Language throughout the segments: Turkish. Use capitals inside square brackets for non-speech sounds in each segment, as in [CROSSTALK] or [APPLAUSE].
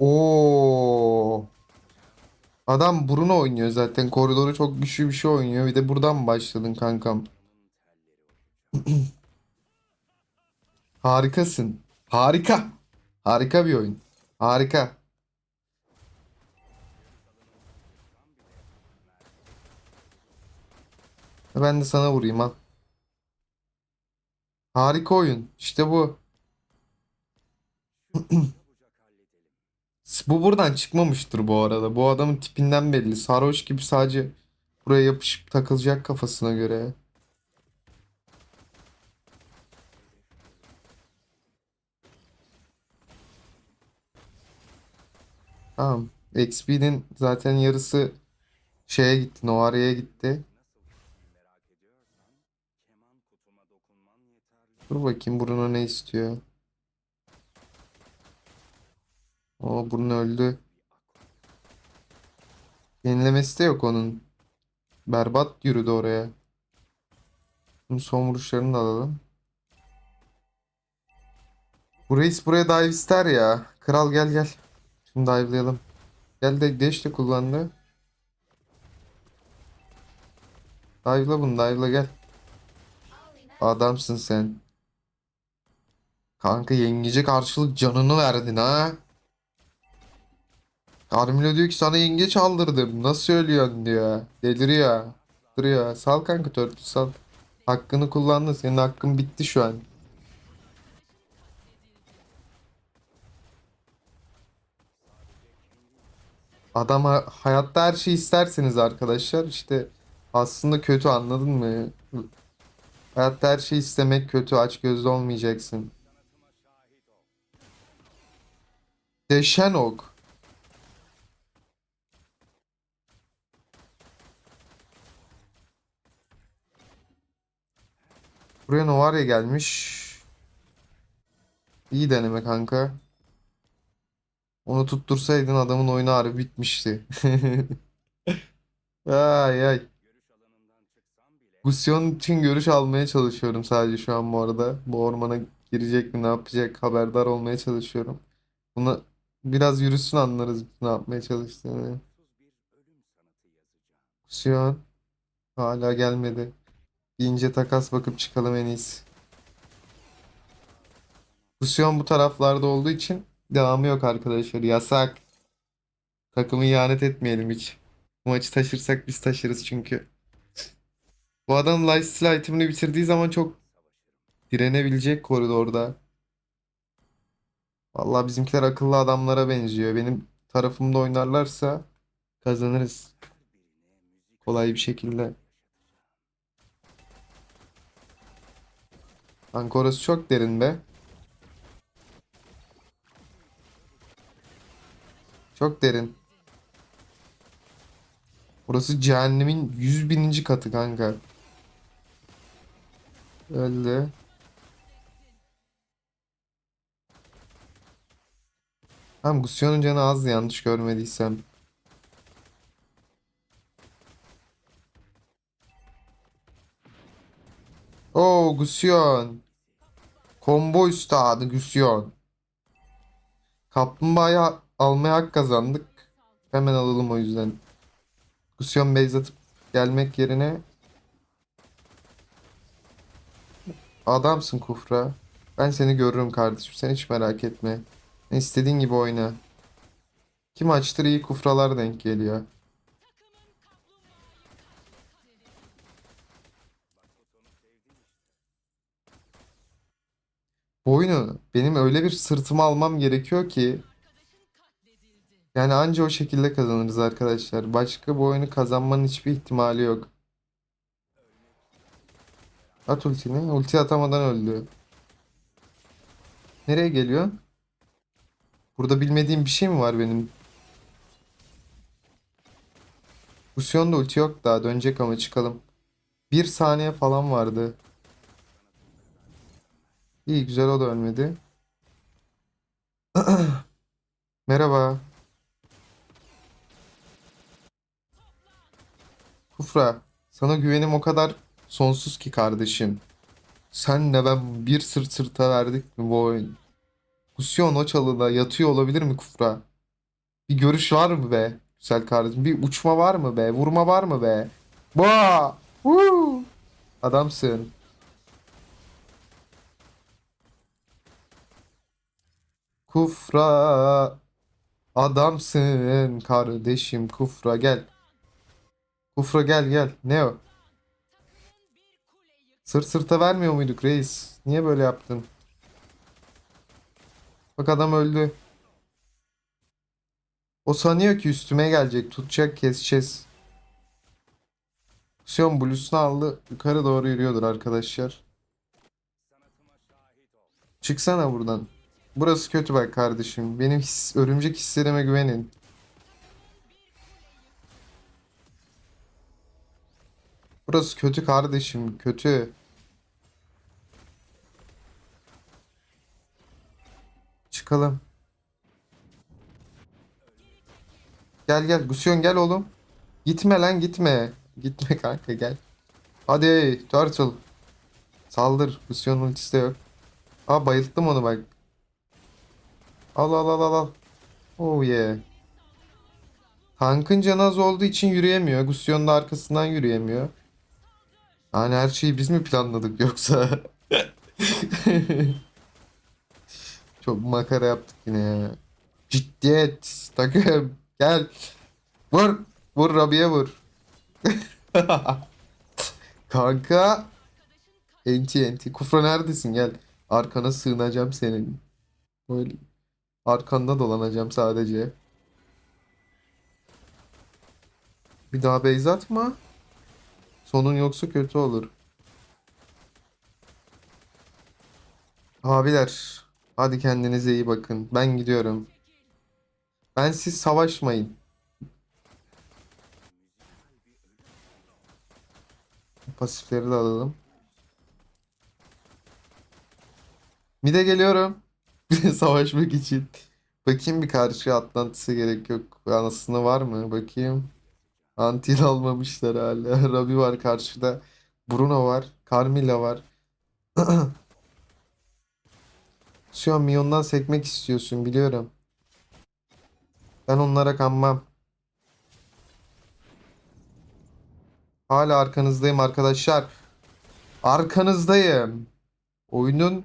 Oo. Adam Bruno oynuyor zaten. Koridoru çok güçlü bir şey oynuyor. Bir de buradan başladın kankam? [CLEARS THROAT] Harikasın. Harika. Harika bir oyun. Harika. Ben de sana vurayım al. Harika oyun. İşte bu. [CLEARS THROAT] Bu buradan çıkmamıştır bu arada. Bu adamın tipinden belli. Sarhoş gibi sadece buraya yapışıp takılacak kafasına göre. Tamam. XP'nin zaten yarısı şeye gitti. Novaria'ya gitti. Dur bakayım Bruno ne istiyor. O Bruno öldü. Yenilemesi de yok onun. Berbat yürüdü oraya. Bunun son vuruşlarını da alalım. Bu reis buraya dive ister ya. Kral gel gel. Şimdi dive'layalım. Gel de dash de kullandı. Dive'la bunu dive'la gel. Adamsın sen. Kanka yengece karşılık canını verdin ha. Carmelo diyor ki sana yengeç aldırdım. Nasıl söylüyorsun diyor. Deliriyor. Duruyor. Sal kanka törtü sal. Hakkını kullandın. Senin hakkın bitti şu an. Adam ha- hayatta her şeyi isterseniz arkadaşlar işte aslında kötü anladın mı? Hayatta her şeyi istemek kötü. Aç gözlü olmayacaksın. Deşen ok. Buraya Novaria gelmiş. İyi deneme kanka. Onu tuttursaydın adamın oyunu harbi bitmişti. [LAUGHS] Ay ay. Gusyon için görüş almaya çalışıyorum sadece şu an bu arada. Bu ormana girecek mi ne yapacak haberdar olmaya çalışıyorum. Bunu biraz yürüsün anlarız ne yapmaya çalıştığını. Gusyon hala gelmedi. İnce takas bakıp çıkalım en iyisi. Gusyon bu taraflarda olduğu için devamı yok arkadaşlar. Yasak. Takımı ihanet etmeyelim hiç. Bu maçı taşırsak biz taşırız çünkü. Bu adam lifesteal itemini bitirdiği zaman çok direnebilecek koridorda. Vallahi bizimkiler akıllı adamlara benziyor. Benim tarafımda oynarlarsa kazanırız. Kolay bir şekilde. Kanka orası çok derin be. Çok derin. Burası cehennemin yüz bininci katı kanka. Öldü. Tamam Gusion'un canı az yanlış görmediysem. Oo Gusion. Combo üstadı Gusion. Kaplumbağayı almaya hak kazandık. Hemen alalım o yüzden. Gusion base atıp gelmek yerine adamsın Kufra. Ben seni görürüm kardeşim. Sen hiç merak etme. İstediğin gibi oyna. Kim maçtır iyi kufralar denk geliyor. Bu benim öyle bir sırtıma almam gerekiyor ki yani anca o şekilde kazanırız arkadaşlar. Başka bu oyunu kazanmanın hiçbir ihtimali yok. At ultini. Ulti atamadan öldü. Nereye geliyor? Burada bilmediğim bir şey mi var benim? Fusyonda ulti yok daha. Dönecek ama çıkalım. Bir saniye falan vardı. İyi güzel o da ölmedi. [CLEARS THROAT] Merhaba. Kufra, sana güvenim o kadar sonsuz ki kardeşim. Senle ben bir sırt sırta verdik mi bu oyun? Gusyon o çalıda yatıyor olabilir mi Kufra? Bir görüş var mı be? Güzel kardeşim. Bir uçma var mı be? Vurma var mı be? Boğa! Woo! Adamsın. Kufra adamsın kardeşim Kufra gel. Kufra gel gel. Ne o? Sırt sırta vermiyor muyduk reis? Niye böyle yaptın? Bak adam öldü. O sanıyor ki üstüme gelecek. Tutacak keseceğiz. Sion bluesunu aldı. Yukarı doğru yürüyordur arkadaşlar. Çıksana buradan. Burası kötü bak kardeşim. Benim his, örümcek hislerime güvenin. Burası kötü kardeşim. Kötü. Çıkalım. Gel gel. Gusion gel oğlum. Gitme lan gitme. Gitme kanka gel. Hadi Turtle. Saldır. Gusion ultisi de yok. Aa bayılttım onu bak. Al al al al al. Oh yeah. Tankın canı az olduğu için yürüyemiyor. Gusion da arkasından yürüyemiyor. Yani her şeyi biz mi planladık yoksa? [LAUGHS] Çok makara yaptık yine ya. Ciddiyet. Takım. Gel. Vur. Vur Rabi'ye vur. [LAUGHS] Kanka. Enti enti. Kufra neredesin? Gel. Arkana sığınacağım senin. Böyle arkanda dolanacağım sadece. Bir daha base atma. Sonun yoksa kötü olur. Abiler, hadi kendinize iyi bakın. Ben gidiyorum. Ben siz savaşmayın. Pasifleri de alalım. Mide geliyorum. [LAUGHS] Savaşmak için. Bakayım bir karşı Atlantis'e gerek yok. Anasını var mı? Bakayım. Antil almamışlar hala. [LAUGHS] Rabi var karşıda. Bruno var. Carmilla var. [CLEARS THROAT] Şu an milyondan sekmek istiyorsun biliyorum. Ben onlara kanmam. Hala arkanızdayım arkadaşlar. Arkanızdayım. Oyunun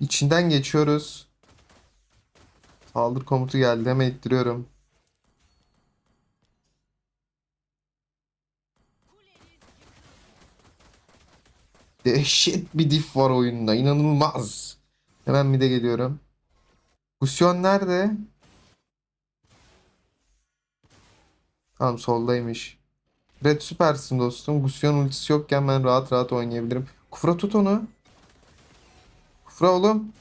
içinden geçiyoruz. Saldır komutu geldi. Hemen ittiriyorum. Dehşet bir diff var oyunda. İnanılmaz. Hemen mid'e geliyorum. Gusyon nerede? Tamam soldaymış. Red süpersin dostum. Gusyon ultisi yokken ben rahat rahat oynayabilirim. Kufra tut onu. Kufra oğlum.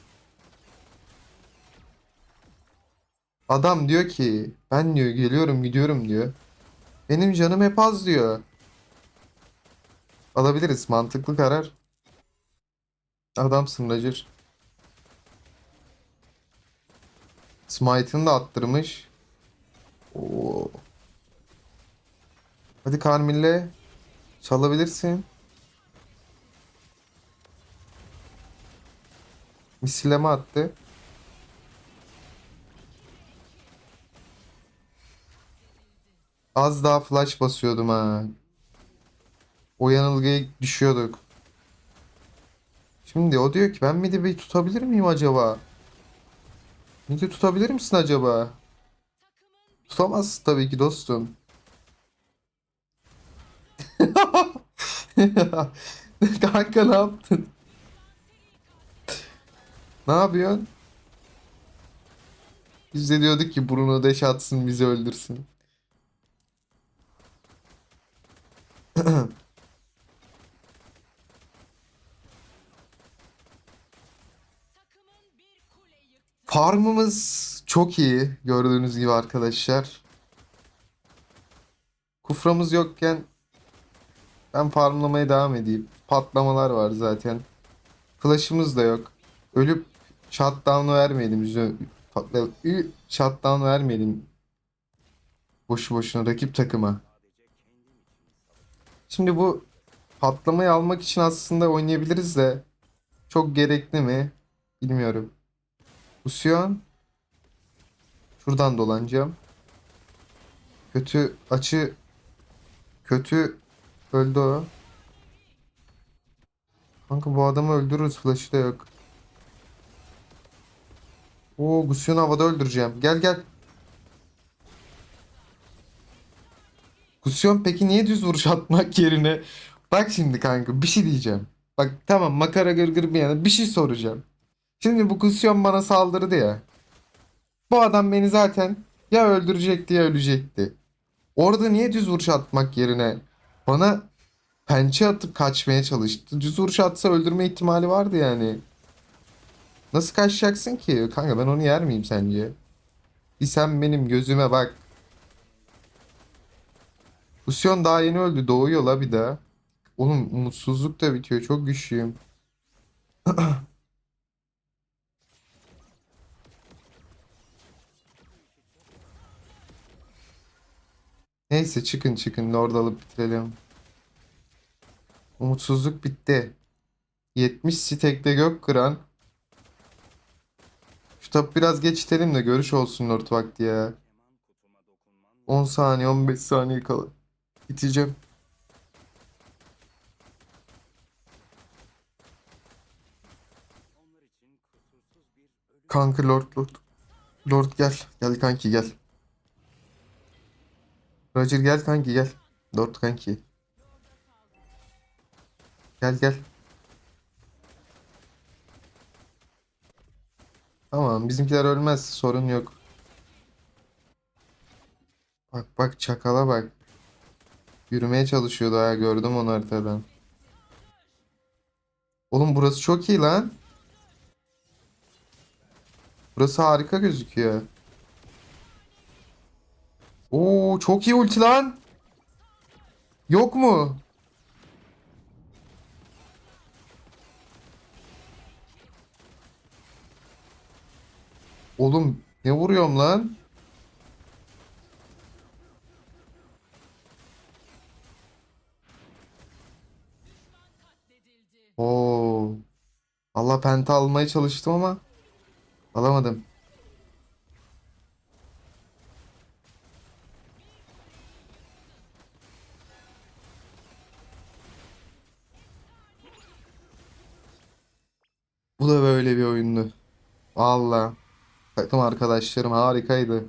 Adam diyor ki ben diyor geliyorum gidiyorum diyor. Benim canım hep az diyor. Alabiliriz. Mantıklı karar. Adamsın Roger. Smite'ını da attırmış. Oo. Hadi Carmille. Çalabilirsin. Misilleme attı. Az daha flash basıyordum ha. O yanılgıya düşüyorduk. Şimdi o diyor ki ben midi bir tutabilir miyim acaba? Midi tutabilir misin acaba? Tutamazsın tabii ki dostum. [LAUGHS] Kanka ne yaptın? Ne yapıyorsun? Biz de diyorduk ki Bruno deş atsın bizi öldürsün. [CLEARS THROAT] Farmımız çok iyi gördüğünüz gibi arkadaşlar. Kuframız yokken ben farmlamaya devam edeyim. Patlamalar var zaten. Flash'ımız da yok. Ölüp shutdown vermeyelim. Yüzü- patla- Ü- Shutdown vermeyelim. Boşu boşuna rakip takıma. Şimdi bu patlamayı almak için aslında oynayabiliriz de çok gerekli mi? Bilmiyorum. Usyon. Şuradan dolanacağım. Kötü açı kötü öldü o. Kanka bu adamı öldürürüz. Flash'ı da yok. Oo Gusion'u havada öldüreceğim. Gel gel. Gusion peki niye düz vuruş atmak yerine? Bak şimdi kanka bir şey diyeceğim. Bak tamam makara gırgır bir yana bir şey soracağım. Şimdi bu Gusion bana saldırdı ya. Bu adam beni zaten ya öldürecekti ya ölecekti. Orada niye düz vuruş atmak yerine bana pençe atıp kaçmaya çalıştı. Düz vuruş atsa öldürme ihtimali vardı yani. Nasıl kaçacaksın ki? Kanka ben onu yer miyim sence? Bir sen benim gözüme bak. Lucian daha yeni öldü. Doğuyor la bir daha. Oğlum umutsuzluk da bitiyor. Çok güçlüyüm. [CLEARS THROAT] Neyse çıkın çıkın. Lord alıp bitirelim. Umutsuzluk bitti. 70 stekte gök kıran. Şu biraz geç itelim de görüş olsun Lord vakti ya. 10 saniye 15 saniye kala. Biteceğim. Kanka Lord Lord. Lord gel. Gel kanki gel. Roger gel kanki gel. Lord kanki. Gel gel. Tamam bizimkiler ölmez sorun yok. Bak bak çakala bak. Yürümeye çalışıyordu ha gördüm onu haritadan. Oğlum burası çok iyi lan. Burası harika gözüküyor. Oo çok iyi ulti lan. Yok mu? Oğlum ne vuruyorum lan? Oo. Allah penta almaya çalıştım ama alamadım. Bu da böyle bir oyundu. Valla. Takım arkadaşlarım harikaydı.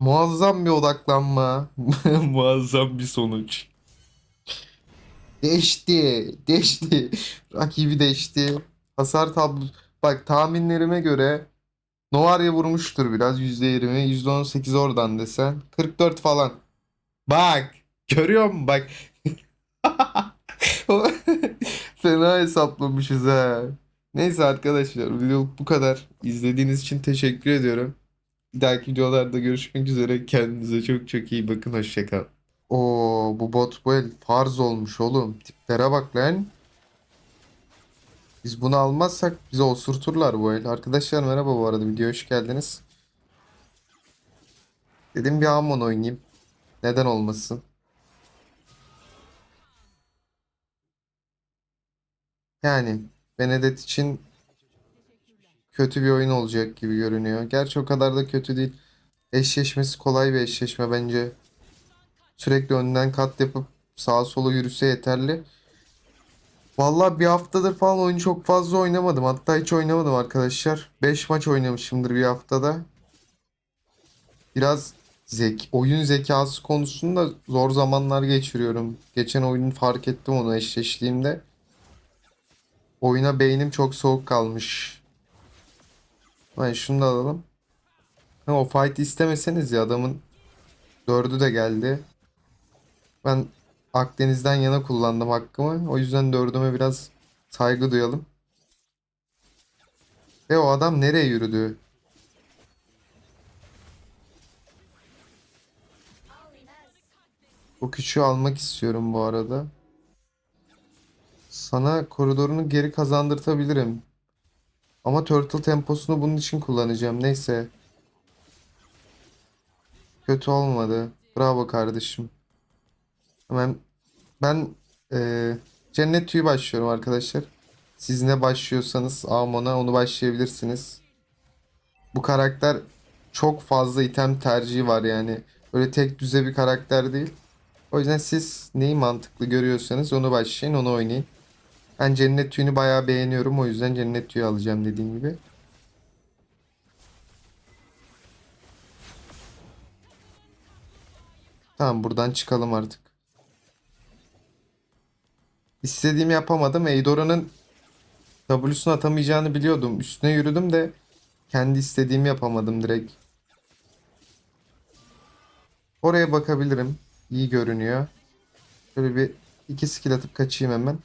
Muazzam bir odaklanma. [LAUGHS] Muazzam bir sonuç. Deşti. Deşti. Rakibi deşti. Hasar tablo. Bak tahminlerime göre Novaria vurmuştur biraz. %20. %18 oradan desen. 44 falan. Bak. Görüyor musun? Bak. [LAUGHS] Fena hesaplamışız ha. Neyse arkadaşlar video bu kadar. İzlediğiniz için teşekkür ediyorum. Bir dahaki videolarda görüşmek üzere. Kendinize çok çok iyi bakın. Hoşçakal. Oo bu bot bu el farz olmuş oğlum. Tiplere bak lan. Biz bunu almazsak bize osurturlar bu el. Arkadaşlar merhaba bu arada videoya hoş geldiniz. Dedim bir Amon oynayayım. Neden olmasın? Yani Benedet için kötü bir oyun olacak gibi görünüyor. Gerçi o kadar da kötü değil. Eşleşmesi kolay bir eşleşme bence. Sürekli önden kat yapıp sağa sola yürüse yeterli. Vallahi bir haftadır falan oyunu çok fazla oynamadım. Hatta hiç oynamadım arkadaşlar. 5 maç oynamışımdır bir haftada. Biraz zek oyun zekası konusunda zor zamanlar geçiriyorum. Geçen oyunu fark ettim onu eşleştiğimde. Oyuna beynim çok soğuk kalmış. Ben şunu da alalım. Ha, o fight istemeseniz ya adamın dördü de geldi. Ben Akdeniz'den yana kullandım hakkımı. O yüzden dördüme biraz saygı duyalım. Ve o adam nereye yürüdü? O küçüğü almak istiyorum bu arada. Sana koridorunu geri kazandırtabilirim. Ama turtle temposunu bunun için kullanacağım. Neyse. Kötü olmadı. Bravo kardeşim. Hemen ben eee, cennet tüyü başlıyorum arkadaşlar. Siz ne başlıyorsanız Amon'a onu başlayabilirsiniz. Bu karakter çok fazla item tercihi var yani. Böyle tek düze bir karakter değil. O yüzden siz neyi mantıklı görüyorsanız onu başlayın, onu oynayın. Ben cennet tüyünü bayağı beğeniyorum. O yüzden cennet tüyü alacağım dediğim gibi. Tamam buradan çıkalım artık. İstediğimi yapamadım. Eidora'nın W'sunu atamayacağını biliyordum. Üstüne yürüdüm de kendi istediğimi yapamadım direkt. Oraya bakabilirim. İyi görünüyor. Şöyle bir iki skill atıp kaçayım hemen.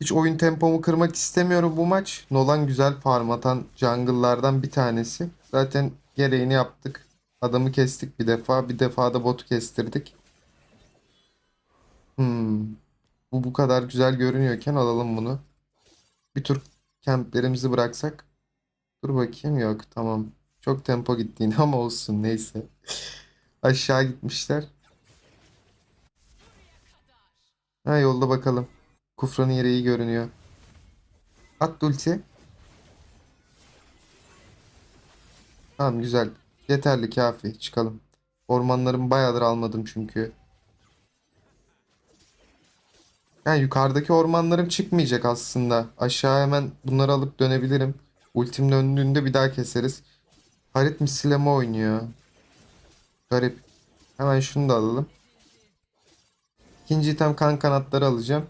Hiç oyun tempomu kırmak istemiyorum bu maç. Nolan güzel farm atan jungle'lardan bir tanesi. Zaten gereğini yaptık. Adamı kestik bir defa. Bir defa da botu kestirdik. Hmm. Bu bu kadar güzel görünüyorken alalım bunu. Bir tur kemplerimizi bıraksak. Dur bakayım yok tamam. Çok tempo gittiğini ama olsun neyse. [LAUGHS] Aşağı gitmişler. Ha yolda bakalım. Kufranın yeri iyi görünüyor. At ulti. Tamam güzel. Yeterli kafi. Çıkalım. Ormanlarımı bayağıdır almadım çünkü. Yani yukarıdaki ormanlarım çıkmayacak aslında. Aşağı hemen bunları alıp dönebilirim. Ultim döndüğünde bir daha keseriz. Harit misilleme oynuyor. Garip. Hemen şunu da alalım. İkinci item kan kanatları alacağım.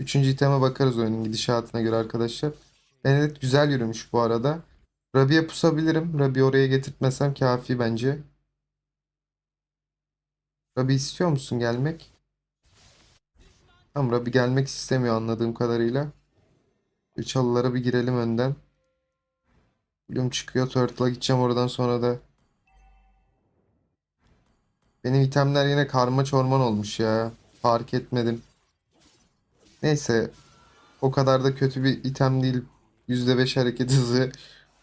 Üçüncü iteme bakarız oyunun gidişatına göre arkadaşlar. Benedet güzel yürümüş bu arada. Rabi'ye pusabilirim. Rabi oraya getirtmesem kafi bence. Rabi istiyor musun gelmek? Tamam Rabi gelmek istemiyor anladığım kadarıyla. Bir çalılara bir girelim önden. Bloom çıkıyor. Turtle'a gideceğim oradan sonra da. Benim itemler yine karma çorman olmuş ya. Fark etmedim. Neyse. O kadar da kötü bir item değil. %5 hareket hızı.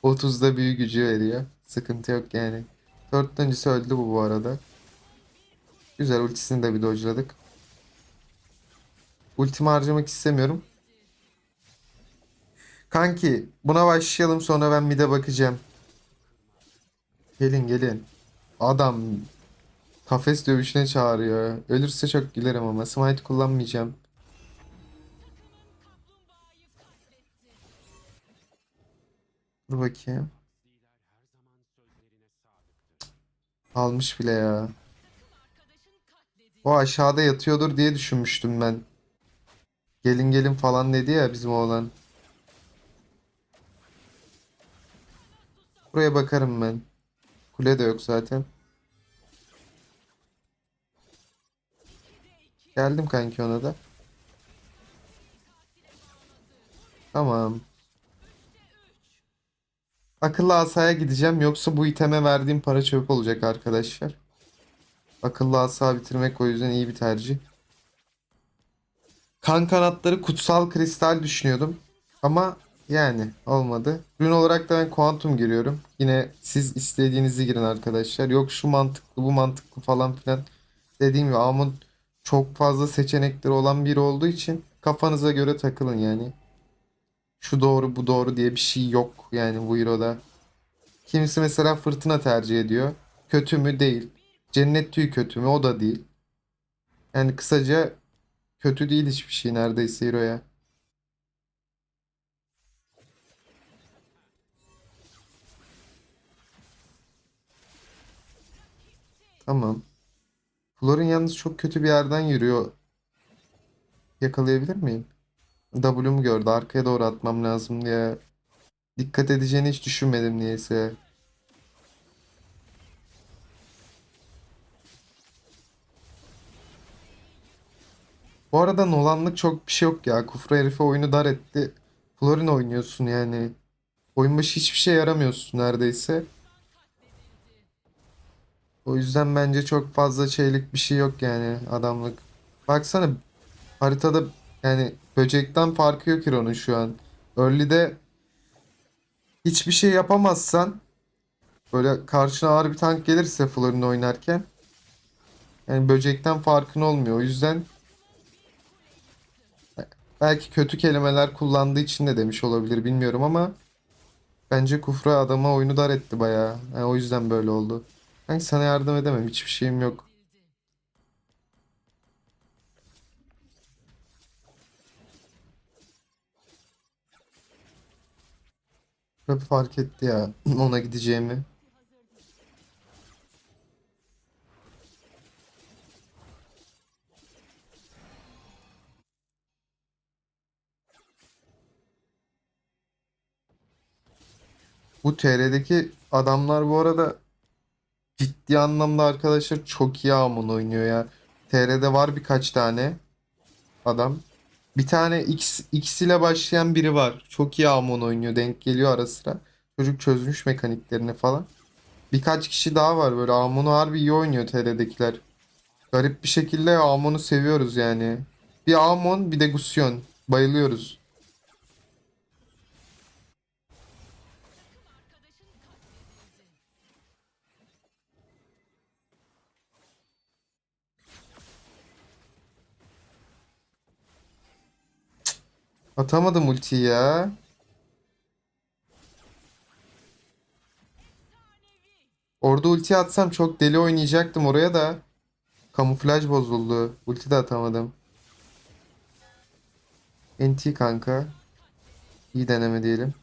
30'da büyü gücü veriyor. Sıkıntı yok yani. Öncesi öldü bu bu arada. Güzel ultisini de bir dodge'ladık. Ultimi harcamak istemiyorum. Kanki buna başlayalım sonra ben mid'e bakacağım. Gelin gelin. Adam kafes dövüşüne çağırıyor. Ölürse çok gülerim ama smite kullanmayacağım. Dur bakayım. Almış bile ya. O aşağıda yatıyordur diye düşünmüştüm ben. Gelin gelin falan dedi ya bizim oğlan. Buraya bakarım ben. Kule de yok zaten. Geldim kanki ona da. Tamam. Akıllı asaya gideceğim yoksa bu iteme verdiğim para çöp olacak arkadaşlar. Akıllı asa bitirmek o yüzden iyi bir tercih. Kan kanatları kutsal kristal düşünüyordum. Ama yani olmadı. Ürün olarak da ben kuantum giriyorum. Yine siz istediğinizi girin arkadaşlar. Yok şu mantıklı bu mantıklı falan filan. Dediğim gibi Amon çok fazla seçenekleri olan biri olduğu için kafanıza göre takılın yani. Şu doğru bu doğru diye bir şey yok yani bu Hero'da. Kimisi mesela fırtına tercih ediyor. Kötü mü? Değil. Cennet tüyü kötü mü? O da değil. Yani kısaca kötü değil hiçbir şey neredeyse Hero'ya. Tamam. Florin yalnız çok kötü bir yerden yürüyor. Yakalayabilir miyim? W'mu gördü. Arkaya doğru atmam lazım diye. Dikkat edeceğini hiç düşünmedim niyeyse. Bu arada Nolan'lık çok bir şey yok ya. Kufra herife oyunu dar etti. Florin oynuyorsun yani. Oyun başı hiçbir şey yaramıyorsun neredeyse. O yüzden bence çok fazla şeylik bir şey yok yani adamlık. Baksana haritada yani böcekten farkı yok Hero'nun şu an. Early'de hiçbir şey yapamazsan böyle karşına ağır bir tank gelirse Florin oynarken yani böcekten farkın olmuyor. O yüzden belki kötü kelimeler kullandığı için de demiş olabilir bilmiyorum ama Bence Kufra adama oyunu dar etti bayağı. Yani o yüzden böyle oldu. Ben sana yardım edemem. Hiçbir şeyim yok. Tabii fark etti ya [CLEARS THROAT] ona gideceğimi. Bu TR'deki adamlar bu arada ciddi anlamda arkadaşlar çok iyi Amon oynuyor ya. TR'de var birkaç tane adam. Bir tane X, X ile başlayan biri var. Çok iyi Amon oynuyor. Denk geliyor ara sıra. Çocuk çözmüş mekaniklerini falan. Birkaç kişi daha var böyle. Amon'u harbi iyi oynuyor TR'dekiler. Garip bir şekilde Amon'u seviyoruz yani. Bir Amon bir de Gusion. Bayılıyoruz. Atamadım ultiyi ya. Orada ulti atsam çok deli oynayacaktım oraya da. Kamuflaj bozuldu. Ulti de atamadım. NT kanka. İyi deneme diyelim.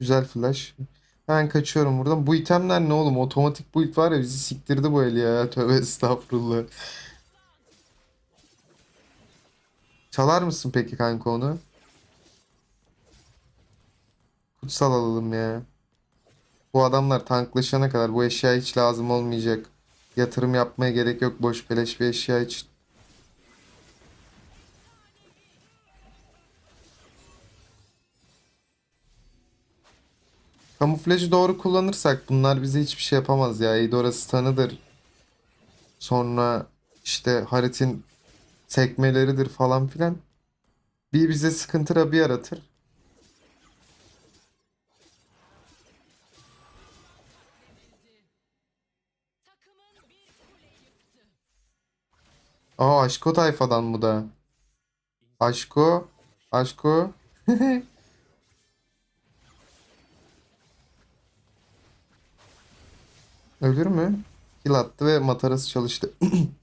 Güzel flash. Ben kaçıyorum buradan. Bu itemler ne oğlum? Otomatik build var ya bizi siktirdi bu el ya. Tövbe estağfurullah. Çalar mısın peki kanka onu? Kutsal alalım ya. Bu adamlar tanklaşana kadar bu eşya hiç lazım olmayacak. Yatırım yapmaya gerek yok boş beleş bir eşya için. Kamuflajı doğru kullanırsak bunlar bize hiçbir şey yapamaz ya. Eidora stun'ıdır. Sonra işte Harit'in sekmeleridir falan filan. Bir bize sıkıntı bir yaratır. Aa Aşko tayfadan bu da. Aşko. Aşko. [LAUGHS] Ölür mü? Kill attı ve matarası çalıştı. [CLEARS THROAT]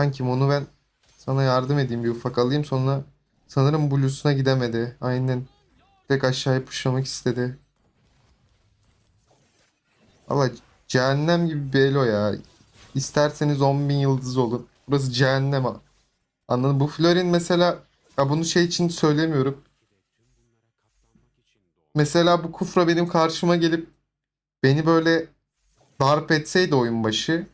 Kankim onu ben sana yardım edeyim bir ufak alayım sonra sanırım Blues'una gidemedi. Aynen. Tek aşağıya pushlamak istedi. Valla cehennem gibi bir elo ya. İsterseniz 10.000 yıldız olur. Burası cehennem. Anladın? Bu Florin mesela ya bunu şey için söylemiyorum. Mesela bu Kufra benim karşıma gelip beni böyle darp etseydi oyun başı.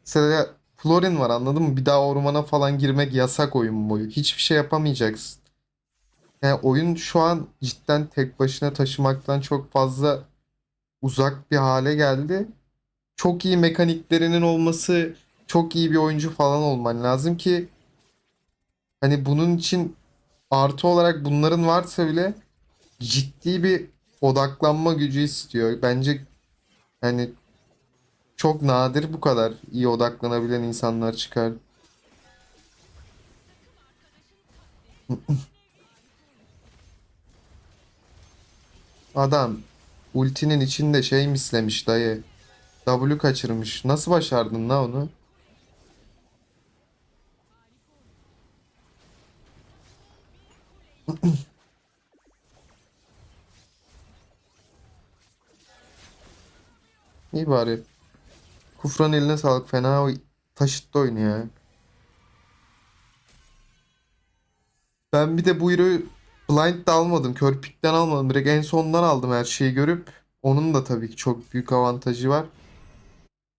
Mesela Florin var anladın mı? Bir daha ormana falan girmek yasak oyun boyu. Hiçbir şey yapamayacaksın. Yani oyun şu an cidden tek başına taşımaktan çok fazla uzak bir hale geldi. Çok iyi mekaniklerinin olması, çok iyi bir oyuncu falan olman lazım ki hani bunun için artı olarak bunların varsa bile ciddi bir odaklanma gücü istiyor. Bence yani çok nadir bu kadar iyi odaklanabilen insanlar çıkar. Adam ultinin içinde şey mislemiş dayı. W kaçırmış. Nasıl başardın la onu? İyi bari. Kufran eline sağlık. Fena oy- taşıttı oyunu ya. Ben bir de bu hero'yu blind de almadım. Kör pick'ten almadım. Direkt en sondan aldım her şeyi görüp. Onun da tabii ki çok büyük avantajı var.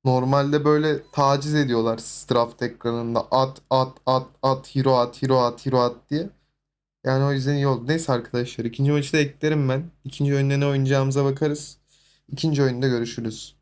Normalde böyle taciz ediyorlar draft ekranında. At at at at hero at hero at hero at diye. Yani o yüzden iyi oldu. Neyse arkadaşlar ikinci maçı da eklerim ben. İkinci oyunda ne oynayacağımıza bakarız. İkinci oyunda görüşürüz.